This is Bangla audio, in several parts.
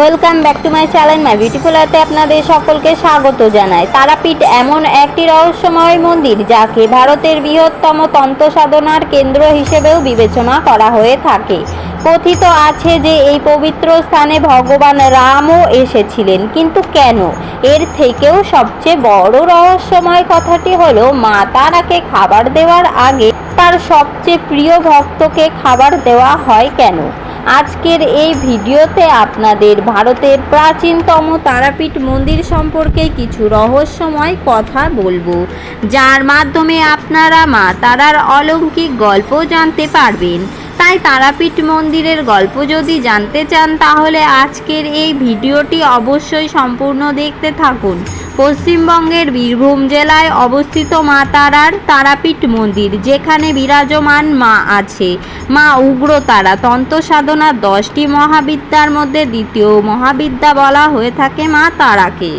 Welcome back to my channel my beautiful আর্থে আপনাদের সকলকে স্বাগত জানাই। তারাপীঠ এমন একটি রহস্যময় মন্দির, যাকে ভারতের বৃহত্তম তন্ত্র সাধনার কেন্দ্র হিসেবেও বিবেচনা করা হয়ে থাকে। কথিত আছে যে এই পবিত্র স্থানে ভগবান রামও এসেছিলেন, কিন্তু কেন? এর থেকেও সবচেয়ে বড় রহস্যময় কথাটি হলো, মা তারাকে খাবার দেওয়ার আগে তার সবচেয়ে প্রিয় ভক্তকে খাবার দেওয়া হয় কেন? আজকের এই ভিডিওতে আপনাদের ভারতের প্রাচীনতম তারাপীঠ মন্দির সম্পর্কে কিছু রহস্যময় কথা বলব, যার মাধ্যমে আপনারা মা তারার অলৌকিক গল্প জানতে পারবেন। তাই তারাপীঠ মন্দিরের গল্প যদি জানতে চান, তাহলে আজকের এই ভিডিওটি অবশ্যই সম্পূর্ণ দেখতে থাকুন। পশ্চিমবঙ্গের বীরভূম জেলায় অবস্থিত মা তারার তারাপীঠ মন্দির, যেখানে বিরাজমান মা আছে। মা উগ্রতারা তন্ত্র সাধনার দশটি মহাবিদ্যার মধ্যে দ্বিতীয় মহাবিদ্যা বলা হয়ে থাকে মা তারাকে।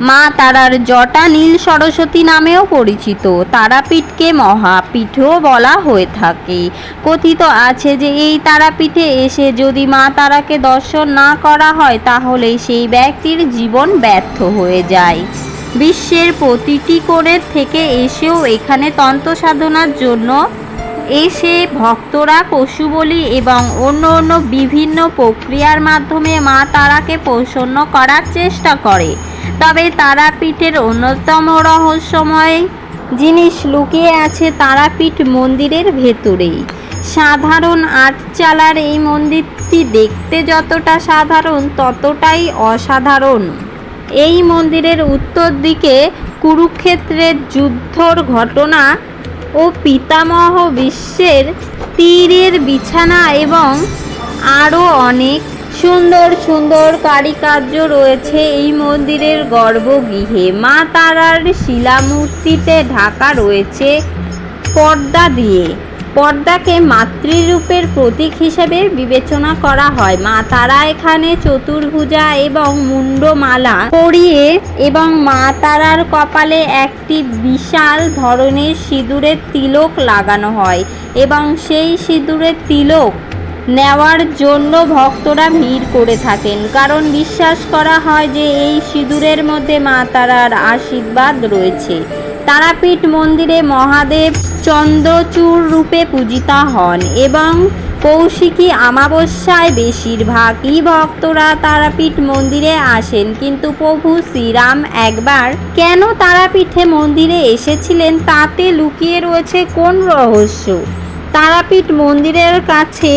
মা তারার জটা নীল সরস্বতী নামেও পরিচিত। তারাপীঠকে মহাপীঠও বলা হয়ে থাকে। কথিত আছে যে এই তারাপীঠে এসে যদি মা তারাকে দর্শন না করা হয়, তাহলে সেই ব্যক্তির জীবন ব্যর্থ হয়ে যায়। বিশ্বের প্রতিটি কোণের থেকে এসেও এখানে তন্ত্র সাধনার জন্য এসে ভক্তরা পশু বলি এবং অন্য অন্য বিভিন্ন প্রক্রিয়ার মাধ্যমে মা তারাকে প্রসন্ন করার চেষ্টা করে। তবে তারাপীঠের অন্যতম রহস্যময় জিনিস লুকিয়ে আছে তারাপীঠ মন্দিরের ভেতরেই। সাধারণ আটচালার এই মন্দিরটি দেখতে যতটা সাধারণ, ততটাই অসাধারণ। এই মন্দিরের উত্তর দিকে কুরুক্ষেত্রের যুদ্ধর ঘটনা ও পিতামহ বিশ্বের তীরের বিছানা এবং আরও অনেক সুন্দর সুন্দর কারিকার্য রয়েছে এই মন্দিরের গর্ভগৃহে। মা তারার শিলামূর্তিতে ঢাকা রয়েছে পর্দা দিয়ে। পর্দাকে মাতৃরূপের প্রতীক হিসেবে বিবেচনা করা হয়। মা তারা এখানে চতুর্ভুজা এবং মুন্ডমালা পরিয়ে এবং মা তারার কপালে একটি বিশাল ধরনের সিঁদুরের তিলক লাগানো হয় এবং সেই সিঁদুরের তিলক নেওয়ার জন্য ভক্তরা ভিড় করে থাকেন। কারণ বিশ্বাস করা হয় যে এই সিঁদুরের মধ্যে মা তারার আশীর্বাদ রয়েছে। তারাপীঠ মন্দিরে মহাদেব চন্দ্রচূড় রূপে পূজিতা হন এবং কৌশিকী আমাবস্যায় বেশিরভাগই ভক্তরা তারাপীঠ মন্দিরে আসেন। কিন্তু প্রভু শ্রীরাম একবার কেন তারাপীঠে মন্দিরে এসেছিলেন তাতে লুকিয়ে রয়েছে কোন রহস্য? তারাপীঠ মন্দিরের কাছে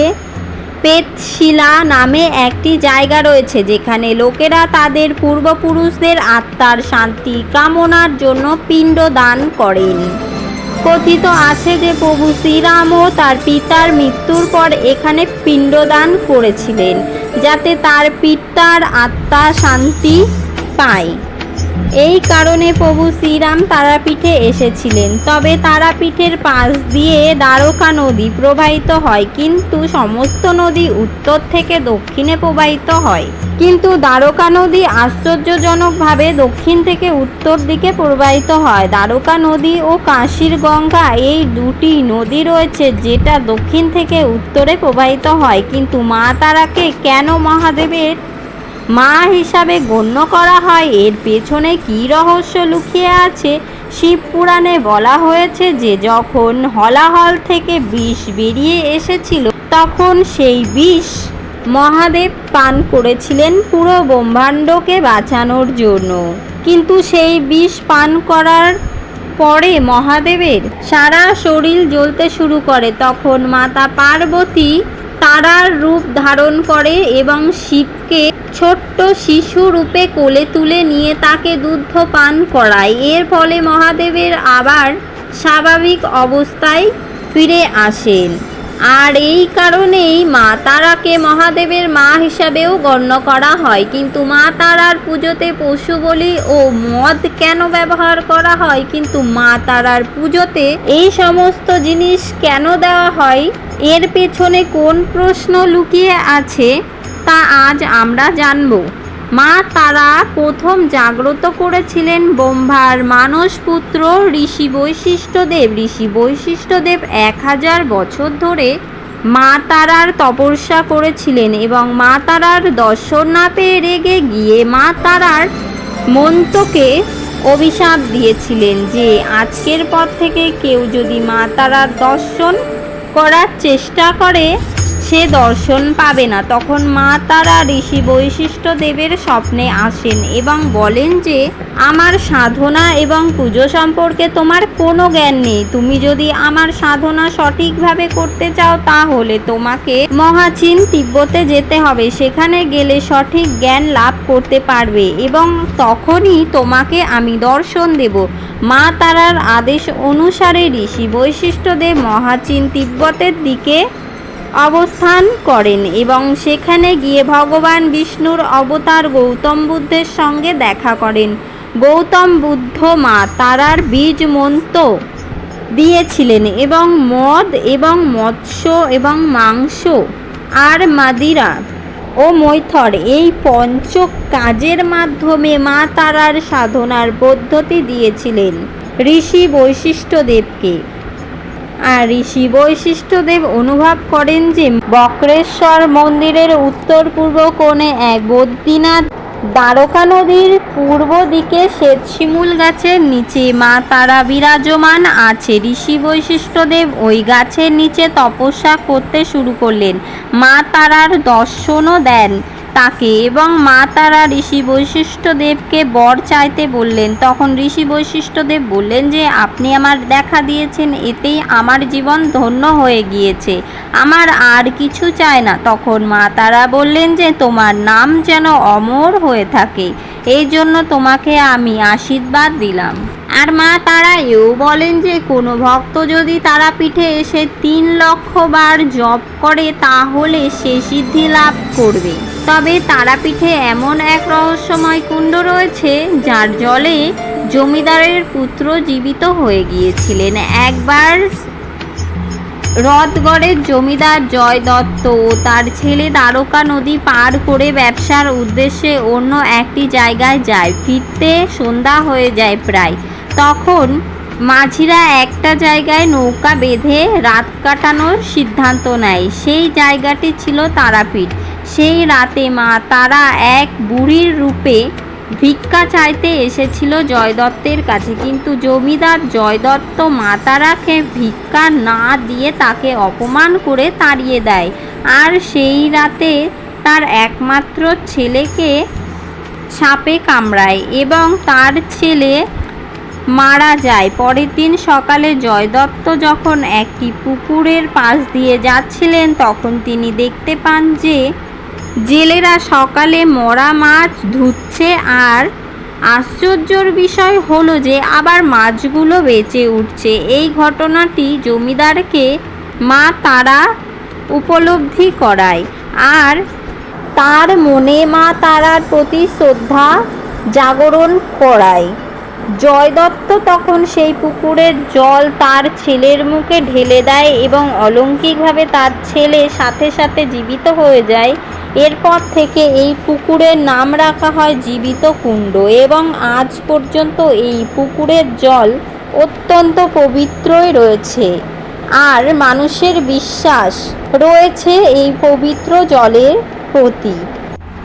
পেতশিলা নামে একটি জায়গা রয়েছে, যেখানে লোকেরা তাদের পূর্বপুরুষদের আত্মার শান্তি কামনার জন্য পিণ্ড দান করেন। কথিত আছে যে প্রভু শ্রীরামও তার পিতার মৃত্যুর পর এখানে পিণ্ডদান করেছিলেন, যাতে তার পিতার আত্মা শান্তি পায়। এই কারণে প্রভু শ্রীরাম তারাপীঠে এসেছিলেন। তবে তারাপীঠের পাশ দিয়ে দ্বারকা নদী প্রবাহিত হয়, কিন্তু সমস্ত নদী উত্তর থেকে দক্ষিণে প্রবাহিত হয়। কিন্তু দ্বারকা নদী আশ্চর্যজনকভাবে দক্ষিণ থেকে উত্তর দিকে প্রবাহিত হয়। দ্বারকা নদী ও কাশীর গঙ্গা এই দুটি নদী রয়েছে যেটা দক্ষিণ থেকে উত্তরে প্রবাহিত হয়। কিন্তু মা তারাকে কেন মহাদেবের মা হিসাবে গণ্য করা হয়। এর পেছনে কী রহস্য লুকিয়ে আছে? শিব পুরাণে বলা হয়েছে যে, যখন হলাহল থেকে বিষ বেরিয়ে এসেছিল, তখন সেই বিষ মহাদেব পান করেছিলেন পুরো ব্রহ্মাণ্ডকে বাঁচানোর জন্য। কিন্তু সেই বিষ পান করার পরে মহাদেবের সারা শরীর জ্বলতে শুরু করে। তখন মাতা পার্বতী তারার রূপ ধারণ করে এবং শিবকে ছোট্ট শিশু রূপে কোলে তুলে নিয়ে তাকে দুগ্ধ পান করায়। এর ফলে মহাদেবের আবার স্বাভাবিক অবস্থায় ফিরে আসেন। আর এই কারণেই মা তারাকে মহাদেবের মা হিসাবেও গণ্য করা হয়। কিন্তু মা তারার পুজোতে পশু বলি ও মদ কেন ব্যবহার করা হয়? কিন্তু মা তারার পুজোতে এই সমস্ত জিনিস কেন দেওয়া হয়? এর পেছনে কোন প্রশ্ন লুকিয়ে আছে তা আজ আমরা জানব। মা তারা প্রথম জাগ্রত করেছিলেন ব্রহ্মার মানসপুত্র ঋষি বৈশিষ্ট্যদেব। ঋষি বৈশিষ্ট্যদেব এক হাজার বছর ধরে মা তারার তপস্যা করেছিলেন এবং মা তারার দর্শন না পেয়ে রেগে গিয়ে মা তারার মন্ত্রকে অভিশাপ দিয়েছিলেন যে আজকের পর থেকে কেউ যদি মা তারার দর্শন করার চেষ্টা করে সে দর্শন পাবে না। তখন মা তারা ঋষি বৈশিষ্ট্য দেবের স্বপ্নে আসেন এবং বলেন যে, আমার সাধনা এবং পুজো সম্পর্কে তোমার কোনো জ্ঞান নেই। তুমি যদি আমার সাধনা সঠিকভাবে করতে চাও, তাহলে তোমাকে মহাচীন তিব্বতে যেতে হবে। সেখানে গেলে সঠিক জ্ঞান লাভ করতে পারবে এবং তখনই তোমাকে আমি দর্শন দেব। মা তারার আদেশ অনুসারে ঋষি বৈশিষ্ট্যদেব মহাচীন তিব্বতের দিকে অবস্থান করেন এবং সেখানে গিয়ে ভগবান বিষ্ণুর অবতার গৌতম বুদ্ধের সঙ্গে দেখা করেন। গৌতম বুদ্ধ মা তারার বীজ মন্ত্র দিয়েছিলেন এবং মদ এবং মৎস্য এবং মাংস আর মাদিরা ও মৈথর এই পঞ্চ কাজের মাধ্যমে মা তারার সাধনার পদ্ধতি দিয়েছিলেন। ঋষি বৈশিষ্ট্যদেবকে আর ঋষি বৈশিষ্ট্যদেব অনুভব করেন যে বক্রেশ্বর মন্দিরের উত্তর পূর্ব কোণে এক বদ্রীনাথ, দ্বারকা নদীর পূর্ব দিকে শ্বেতশিমুল গাছের নিচে মা তারা বিরাজমান আছে। ঋষি বৈশিষ্ট্যদেব ওই গাছের নিচে তপস্যা করতে শুরু করলেন। মা তারার দর্শনও দেন। তাকে এবং মা তারা ঋষি বৈশিষ্ট্যদেবকে বর চাইতে বললেন। তখন ঋষি বৈশিষ্ট্যদেব বললেন যে, আপনি আমার দেখা দিয়েছেন, এতেই আমার জীবন ধন্য হয়ে গিয়েছে। আমার আর কিছু চায় না। তখন মা তারা বললেন যে, তোমার নাম যেন অমর হয়ে থাকে। এই জন্য তোমাকে আমি আশীর্বাদ দিলাম। আর মা তারা এও বলেন যে, কোনো ভক্ত যদি তারাপীঠে এসে তিন লক্ষ বার জপ করে, তাহলে সে সিদ্ধি লাভ করবে। তবে তারাপীঠে এমন এক রহস্যময় কুণ্ড রয়েছে, যার জলে জমিদারের পুত্র জীবিত হয়ে গিয়েছিলেন। একবার রথগড়ের জমিদার জয় দত্ত ও তার ছেলে দ্বারকা নদী পার করে ব্যবসার উদ্দেশ্যে অন্য একটি জায়গায় যায়। ফিরতে সন্ধ্যা হয়ে যায় প্রায়। তখন মাঝিরা একটা জায়গায় নৌকা বেঁধে রাত কাটানোর সিদ্ধান্ত নেয়। সেই জায়গাটি ছিল তারাপীঠ। সেই রাতে মা তারা এক বুড়ির রূপে ভিক্ষা চাইতে এসেছিল জয়দত্তের কাছে। কিন্তু জমিদার জয়দত্ত মাতারাকে ভিক্ষা না দিয়ে তাকে অপমান করে তাড়িয়ে দেয়। আর সেই রাতে তার একমাত্র ছেলেকে সাপে কামড়ায় এবং তার ছেলে মারা যায়। পরের দিন সকালে জয়দত্ত যখন একটি পুকুরের পাশ দিয়ে যাচ্ছিলেন, তখন তিনি দেখতে পান যে জেলেরা সকালে মরা মাছ ধুচ্ছে আর আশ্চর্যর বিষয় হলো যে আবার মাছগুলো বেঁচে উঠছে। এই ঘটনাটি জমিদারকে মা তারা উপলব্ধি করায় আর তার মনে মা তারার প্রতি শ্রদ্ধা জাগরণ করায়। জয় দত্ত তখন সেই পুকুরের জল তার ছেলের মুখে ঢেলে দেয় এবং অলৌকিকভাবে তার ছেলে সাথে সাথে জীবিত হয়ে যায় এরপর থেকে এই পুকুরের নাম রাখা হয় জীবিত কুণ্ড এবং আজ পর্যন্ত এই পুকুরের জল অত্যন্ত পবিত্রই রয়েছে। আর মানুষের বিশ্বাস রয়েছে এই পবিত্র জলের প্রতি।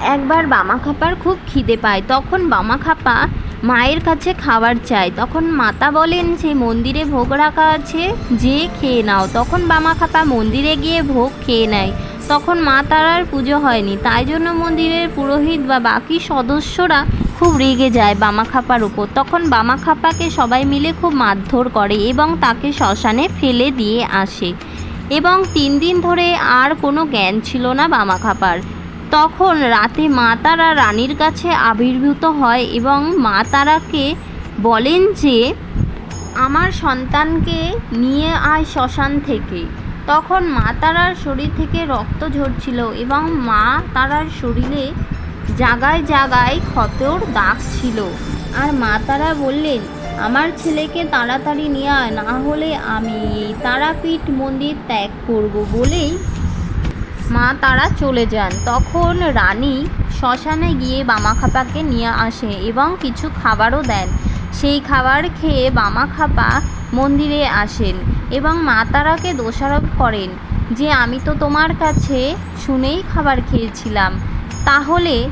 একবার বামা খাপার খুব খিদে পায়। তখন বামা খাপা মায়ের কাছে খাবার চায়। তখন মাতা বলেন যে মন্দিরে ভোগ রাখা আছে, যে খেয়ে নাও। তখন বামা খাপা মন্দিরে গিয়ে ভোগ খেয়ে নেয়। তখন মা তারার পুজো হয়নি। তাই জন্য মন্দিরের পুরোহিত বা বাকি সদস্যরা খুব রেগে যায় বামা খাপার উপর। তখন বামা খাপাকে সবাই মিলে খুব মারধর করে এবং তাকে শ্মশানে ফেলে দিয়ে আসে। এবং তিন দিন ধরে আর কোনো জ্ঞান ছিল না বামা খাপার তখন রাতে মা তারা রানীর কাছে আবির্ভূত হয় এবং মা তারাকে বলেন যে, আমার সন্তানকে নিয়ে আয় শ্মশান থেকে। তখন মা তারার শরীর থেকে রক্ত ঝরছিল এবং মা তারার শরীরে জাগায় জাগায় ক্ষতর দাগ ছিল। আর মা তারা বললেন, আমার ছেলেকে তাড়াতাড়ি নিয়ে আয়, না হলে আমি এই তারাপীঠ মন্দির ত্যাগ করব বলেই মা তারা চলে যান। তখন রানী শ্মশানে গিয়ে বামাখাপাকে নিয়ে আসে এবং কিছু খাবারও দেন। সেই খাবার খেয়ে বামাখাপা মন্দিরে আসেন এবং মা তারাকে দোষারোপ করেন যে আমি তো তোমার কাছে শুনেই খাবার খেয়েছিলাম। তাহলে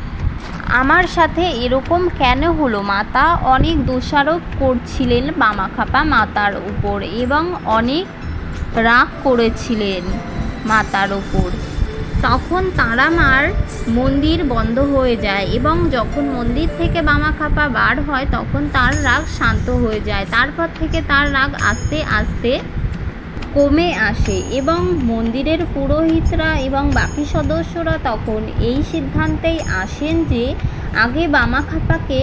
আমার সাথে এরকম কেন হলো? মাতা অনেক দোষারোপ করছিলেন বামাখাপা মাতার উপর এবং অনেক রাগ করেছিলেন মাতার ওপর তখন তারা মার মন্দির বন্ধ হয়ে যায় এবং যখন মন্দির থেকে বামাখাপা বার হয়, তখন তার রাগ শান্ত হয়ে যায়। তারপর থেকে তার রাগ আস্তে আস্তে কমে আসে এবং মন্দিরের পুরোহিতরা এবং বাকি সদস্যরা তখন এই সিদ্ধান্তেই আসেন যে আগে বামাখাপাকে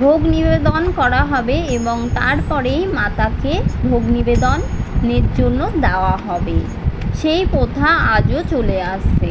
ভোগ নিবেদন করা হবে এবং তারপরেই মাতাকে ভোগ নিবেদনের জন্য দেওয়া হবে। সেই প্রথা আজও চলে আসছে।